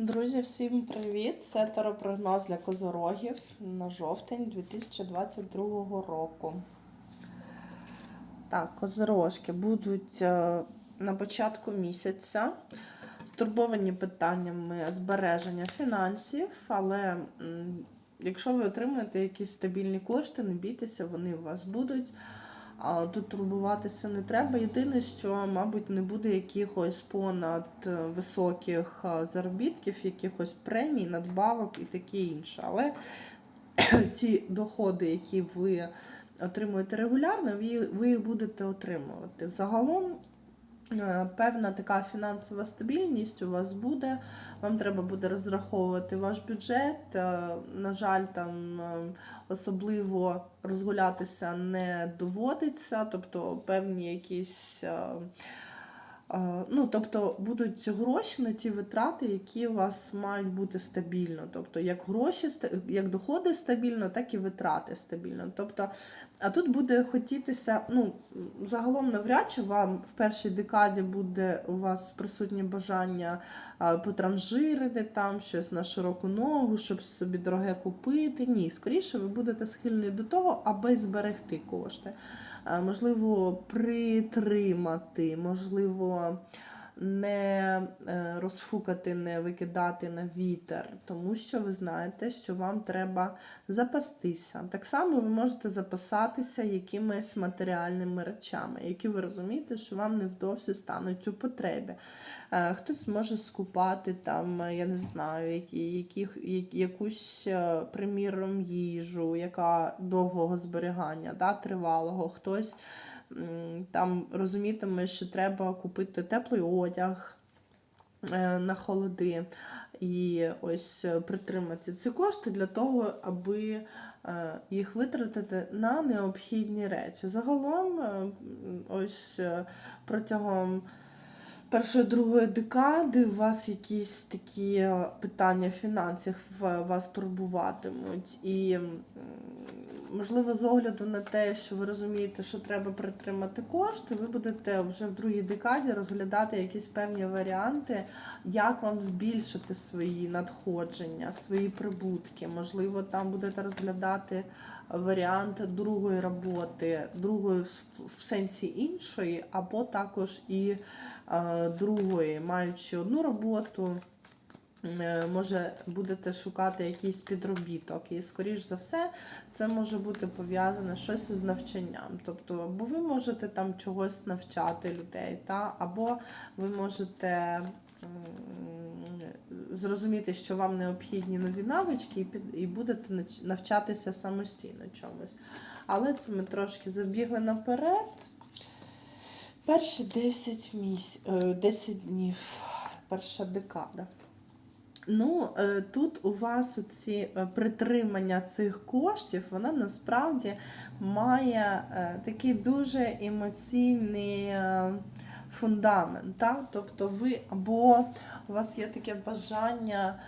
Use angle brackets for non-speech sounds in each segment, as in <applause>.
Друзі, всім привіт! Це теропрогноз для козорогів на жовтень 2022 року. Так, козорожки будуть е, на початку місяця стурбовані питаннями збереження фінансів, але якщо ви отримуєте якісь стабільні кошти, не бійтеся, вони у вас будуть. А Тут турбуватися не треба. Єдине, що, мабуть, не буде якихось понад е, високих е, заробітків, якихось премій, надбавок і таке інше. Але <clears throat> ті доходи, які ви отримуєте регулярно, ви їх будете отримувати. Взагалом. Е, Певна така фінансова стабільність у вас буде. Вам треба буде розраховувати ваш бюджет. Е, На жаль, там е, особливо розгулятися не доводиться, тобто певні якісь. Е, Ну, тобто будуть гроші на ті витрати, які у вас мають бути стабільно. Тобто, як гроші, як доходи стабільно, так і витрати стабільно. Тобто, а тут буде хотітися, ну, загалом навряд чи вам в першій декаді буде у вас присутнє бажання потранжирити там щось на широку ногу, щоб собі дороге купити. Ні, скоріше ви будете схильні до того, аби зберегти кошти. А, Можливо, притримати, можливо, не е, розфукати, не викидати на вітер, тому що ви знаєте, що вам треба запастися. Так само ви можете запасатися якимись матеріальними речами, які ви розумієте, що вам невдовзі стануть у потребі. Е, Хтось може скупати там, я не знаю, які, якусь, е, приміром, їжу, яка довгого зберігання, да, тривалого. Хтось там розумітиме, що треба купити теплий одяг е, на холоди і ось е, притримати ці кошти для того, аби е, їх витратити на необхідні речі. Загалом, ось протягом першої другої декади у вас якісь такі е, питання в- вас турбуватимуть. І можливо, з огляду на те, що ви розумієте, що треба притримати кошти, ви будете вже в другій декаді розглядати якісь певні варіанти, як вам збільшити свої надходження, свої прибутки. Можливо, там будете розглядати варіант другої роботи, другої в в сенсі іншої, або також і е, другої, маючи одну роботу. е, Може, будете шукати якийсь підробіток, і, скоріш за все, це може бути пов'язане щось з навчанням. Тобто, або ви можете там чогось навчати людей, та? або ви можете зрозуміти, що вам необхідні нові навички, і, будете навчатися самостійно чомусь. Але це ми трошки забігли наперед. Перші 10, міс... е, 10 днів, перша декада. Ну, е, тут у вас ці притримання цих коштів, вона насправді має е, такий дуже емоційний е, фундамент. Та? Тобто ви або у вас є таке бажання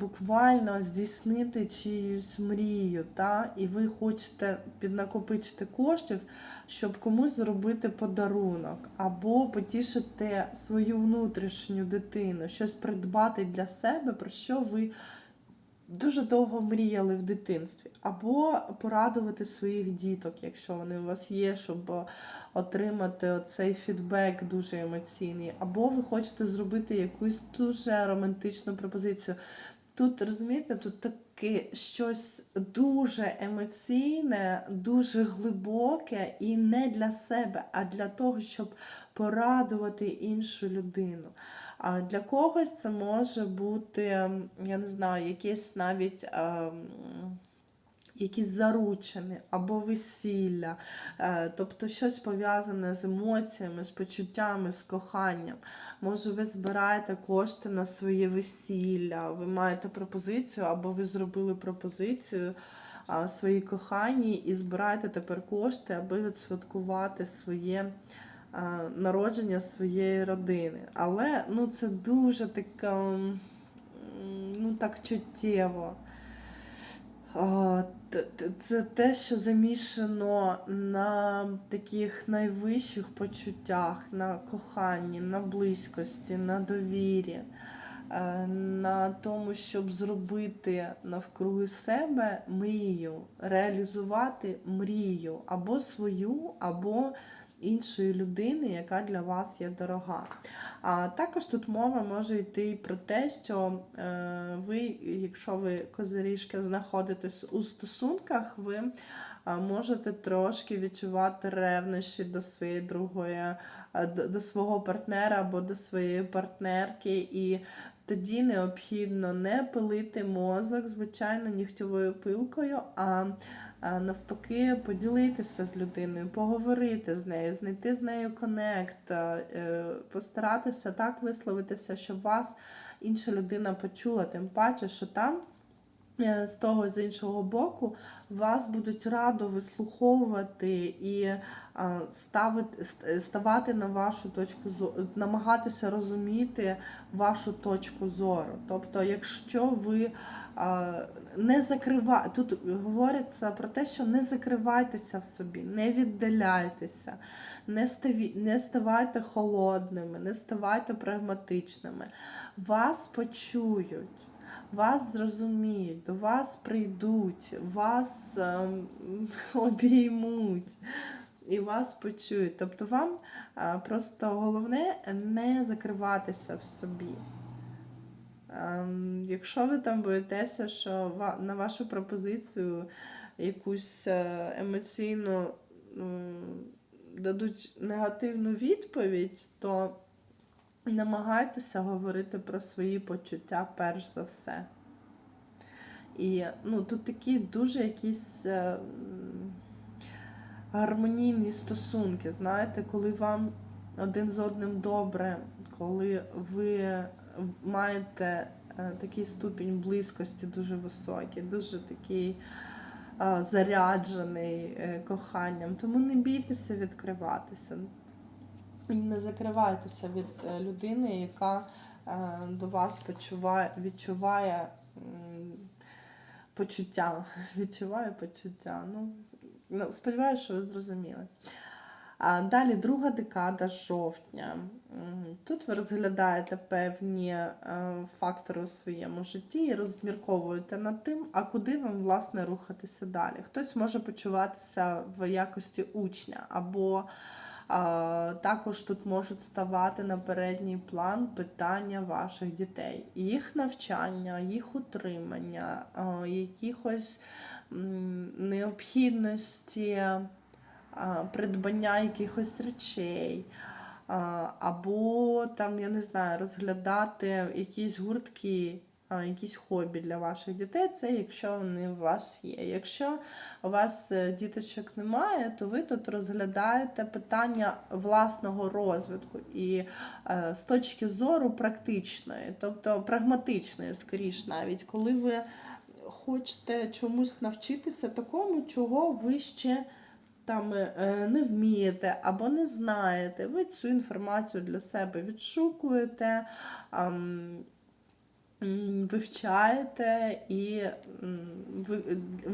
буквально здійснити чиюсь мрію, та? і ви хочете піднакопичити коштів, щоб комусь зробити подарунок, або потішити свою внутрішню дитину, щось придбати для себе, про що ви дуже довго мріяли в дитинстві, або порадувати своїх діток, якщо вони у вас є, щоб отримати оцей фідбек дуже емоційний, або ви хочете зробити якусь дуже романтичну пропозицію. Тут розумієте, тут таке щось дуже емоційне, дуже глибоке і не для себе, а для того, щоб порадувати іншу людину. А для когось це може бути, я не знаю, якесь навіть. Якісь заручини або весілля, е, тобто щось пов'язане з емоціями, з почуттями, з коханням. Може, ви збираєте кошти на своє весілля, ви маєте пропозицію, або ви зробили пропозицію своїй коханій і збираєте тепер кошти, аби відсвяткувати своє народження своєї родини. Але ну, це дуже таке, ну, так чуттєво. Це те, що замішано на таких найвищих почуттях, на коханні, на близькості, на довірі. е, на тому, щоб зробити навкруги себе мрію, реалізувати мрію або свою, або іншої людини, яка для вас є дорога. А також тут мова може йти і про те, що е, ви, якщо ви козиріжки знаходитесь у стосунках, ви можете трошки відчувати ревнощі до своєї другої, до, до свого партнера або до своєї партнерки. І тоді необхідно не пилити мозок, звичайно, нігтєвою пилкою, а навпаки, поділитися з людиною, поговорити з нею, знайти з нею конект, е, постаратися так висловитися, щоб вас інша людина почула, тим паче, що там. Е, З того з іншого боку, вас будуть радо вислуховувати і ставити, ставати на вашу точку зору, намагатися розуміти вашу точку зору. Тобто, якщо ви не закриваєте, тут говориться про те, що не закривайтеся в собі, не віддаляйтеся, не, ставі, не ставайте холодними, не ставайте прагматичними. Вас почують. Вас зрозуміють, до вас прийдуть, вас ем, <laughs> обіймуть і вас почують. Тобто вам е, просто головне не закриватися в собі. Ем, Якщо ви там боїтеся, що на вашу пропозицію якусь е, емоційну дадуть негативну відповідь, то намагайтеся говорити про свої почуття перш за все. І ну, тут такі дуже якісь е, гармонійні стосунки, знаєте, коли вам один з одним добре, коли ви маєте е, такий ступінь близькості дуже високий, дуже такий е, заряджений коханням. Тому не бійтеся відкриватися. Не закривайтеся від е, людини, яка е, до вас почуває, відчуває почуття. <laughs> Відчуває почуття. Ну, ну, сподіваюся, що ви зрозуміли. Далі друга декада жовтня. Тут ви розглядаєте певні е, фактори у своєму житті і розмірковуєте над тим, а куди вам власне рухатися далі. Хтось може почуватися в якості учня, або також тут можуть ставати на передній план питання ваших дітей, їх навчання, їх утримання, якихось необхідності придбання якихось речей, або там, я не знаю, розглядати якісь гуртки, якісь хобі для ваших дітей, це якщо вони у вас є. Якщо у вас е, діточок немає, то ви тут розглядаєте питання власного розвитку і е, з точки зору практичної, тобто прагматичної, скоріш навіть, коли ви хочете чомусь навчитися такому, чого ви ще там е, не вмієте або не знаєте, ви цю інформацію для себе відшукуєте, вивчаєте, і,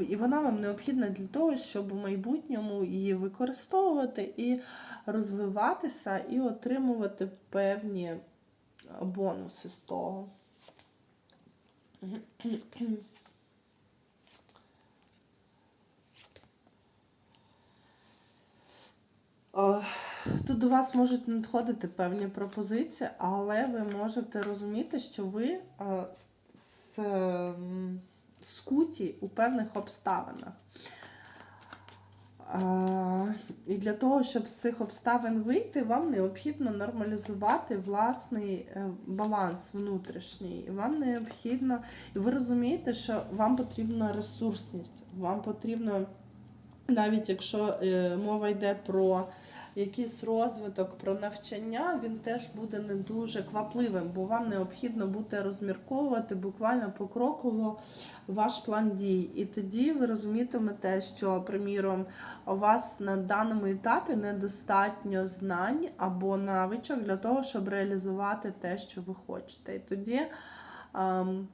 і вона вам необхідна для того, щоб у майбутньому її використовувати і розвиватися, і отримувати певні бонуси з того. <clears throat> Тут до вас можуть надходити певні пропозиції, але ви можете розуміти, що ви е, скуті у певних обставинах. Е, І для того, щоб з цих обставин вийти, вам необхідно нормалізувати власний е, баланс внутрішній. І Вам необхідно, і ви розумієте, що вам потрібна ресурсність, вам потрібно, навіть якщо мова йде про якийсь розвиток, про навчання, він теж буде не дуже квапливим, бо вам необхідно буде розмірковувати буквально покроково ваш план дій. І тоді ви розумітимете, що, приміром, у вас на даному етапі недостатньо знань або навичок для того, щоб реалізувати те, що ви хочете. І тоді. ем,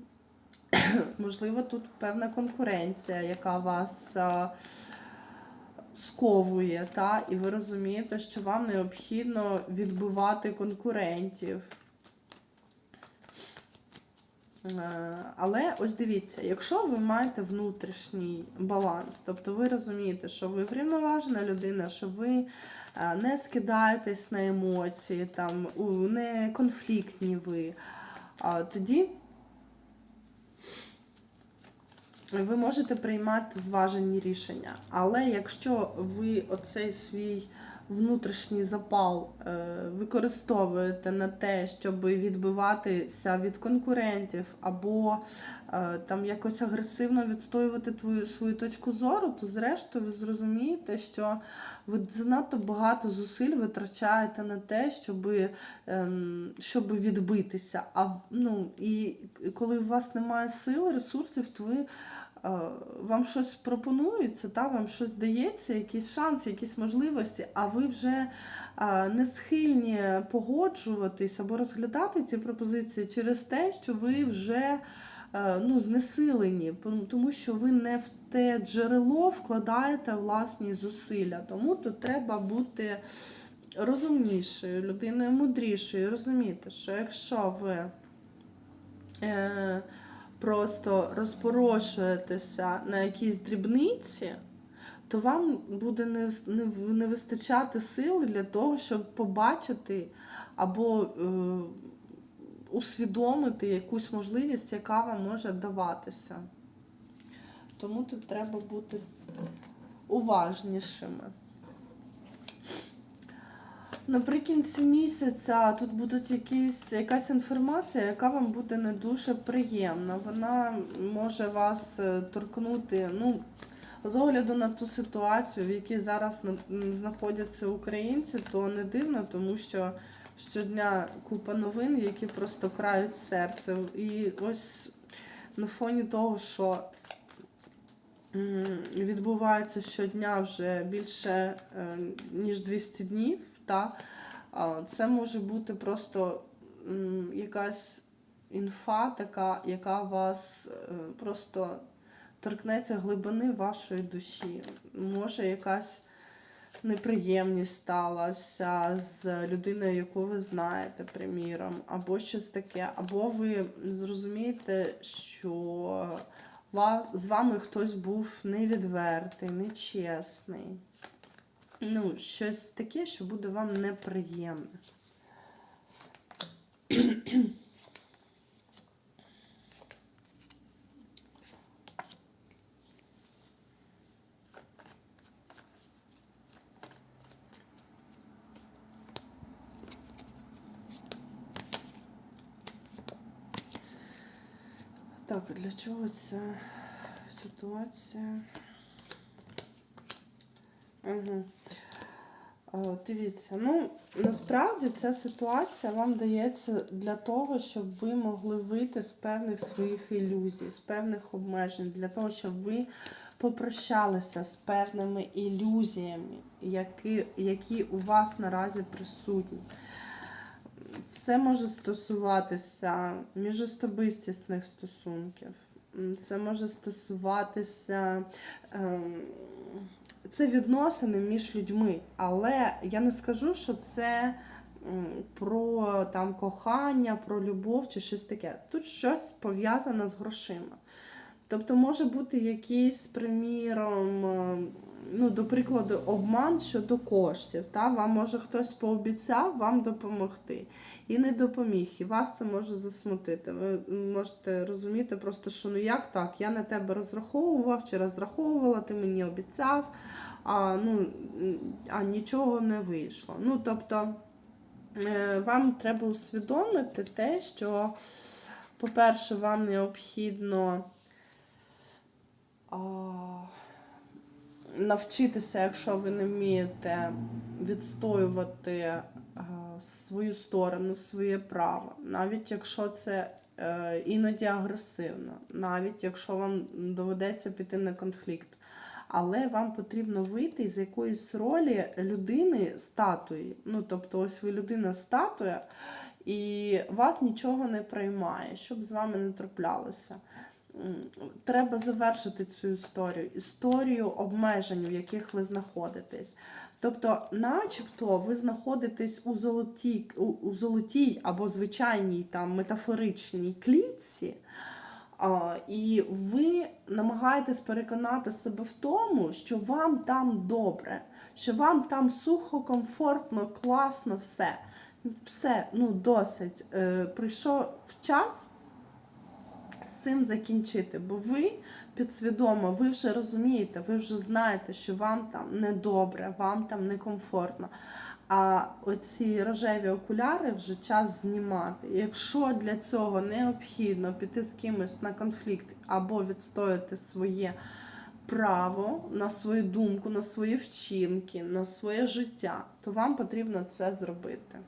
<clears throat> Можливо, тут певна конкуренція, яка вас а, сковує, та? і ви розумієте, що вам необхідно відбивати конкурентів. Е, Але ось дивіться, якщо ви маєте внутрішній баланс, тобто ви розумієте, що ви врівноважена людина, що ви е, не скидаєтесь на емоції, там, не конфліктні ви, тоді ви можете приймати зважені рішення. Але якщо ви оцей свій внутрішній запал е, використовуєте на те, щоб відбиватися від конкурентів, або е, там якось агресивно відстоювати твою свою точку зору, то зрештою ви зрозумієте, що ви занадто багато зусиль витрачаєте на те, щоб, ем, щоб відбитися. А ну, і коли у вас немає сил, ресурсів, то ви вам щось пропонується, та, вам щось дається, якісь шанси, якісь можливості, а ви вже е, не схильні погоджуватись або розглядати ці пропозиції через те, що ви вже е, ну, знесилені, тому що ви не в те джерело вкладаєте власні зусилля. Тому тут треба бути розумнішою, людиною мудрішою, розуміти, що якщо ви. Е, просто розпорошуєтеся на якісь дрібниці, то вам буде не, не, не вистачати сили для того, щоб побачити або е, усвідомити якусь можливість, яка вам може даватися. Тому тут треба бути уважнішими. Наприкінці місяця тут буде якісь, якась інформація, яка вам буде не дуже приємна. Вона може вас е, торкнути. Ну, з огляду на ту ситуацію, в якій зараз знаходяться українці, то не дивно, тому що щодня купа новин, які просто крають серце. І ось на фоні того, що відбувається щодня вже більше е, ніж 200 днів. Та, це може бути просто якась інфа, така, яка вас е, просто торкнеться глибини вашої душі. Може, якась неприємність сталася з людиною, яку ви знаєте, приміром, або щось таке, або ви зрозумієте, що з вами хтось був невідвертий, нечесний. Ну, щось таке, що буде вам неприємне. Так, для чого ця ситуація? Угу. Дивіться, ну насправді ця ситуація вам дається для того, щоб ви могли вийти з певних своїх ілюзій, з певних обмежень, для того, щоб ви попрощалися з певними ілюзіями, які, які у вас наразі присутні. Це може стосуватися міжособистісних стосунків, це може стосуватися. Це відносини між людьми, але я не скажу, що це про там кохання, про любов чи щось таке. Тут щось пов'язане з грошима. Тобто може бути якийсь, приміром, е, ну, до прикладу, обман щодо коштів. Та? Вам може хтось пообіцяв вам допомогти і не допоміг, і вас це може засмутити. Ви можете розуміти просто, що ну як так, я на тебе розраховував чи розраховувала, ти мені обіцяв, а, ну, а нічого не вийшло. Ну, тобто, е, вам треба усвідомити те, що, по-перше, вам необхідно навчитися, якщо ви не вмієте відстоювати свою сторону, своє право, навіть якщо це е, іноді агресивно, навіть якщо вам доведеться піти на конфлікт. Але вам потрібно вийти з якоїсь ролі людини статуї. Ну, тобто, ось ви людина статуя, і вас нічого не приймає, щоб з вами не траплялося. Треба завершити цю історію, історію обмежень, в яких ви знаходитесь. Тобто, начебто, ви знаходитесь у золотій, у, у золотій або звичайній там метафоричній клітці, А, і ви намагаєтесь переконати себе в тому, що вам там добре, що вам там сухо, комфортно, класно, все. Все, ну досить. Е, прийшов час з цим закінчити, бо ви підсвідомо, ви вже розумієте, ви вже знаєте, що вам там недобре, вам там некомфортно. А оці рожеві окуляри вже час знімати. Якщо для цього необхідно піти з кимось на конфлікт або відстояти своє право на свою думку, на свої вчинки, на своє життя, то вам потрібно це зробити.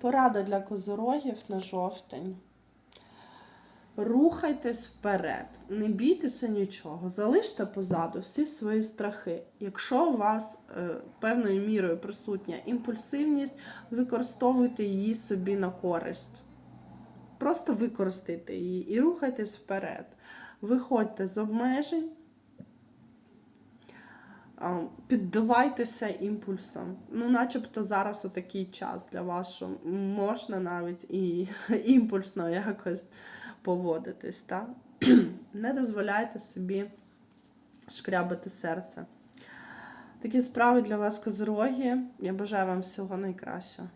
Порада для козорогів на жовтень. Рухайтесь вперед, не бійтеся нічого, залиште позаду всі свої страхи. Якщо у вас е, певною мірою присутня імпульсивність, використовуйте її собі на користь. Просто використайте її і рухайтесь вперед. Виходьте з обмежень, піддавайтеся імпульсам. Ну, начебто зараз отакий час для вас, що можна навіть і <laughs> імпульсно якось поводитись. Так? <clears throat> Не дозволяйте собі шкрябати серце. Такі справи для вас, козороги. Я бажаю вам всього найкращого.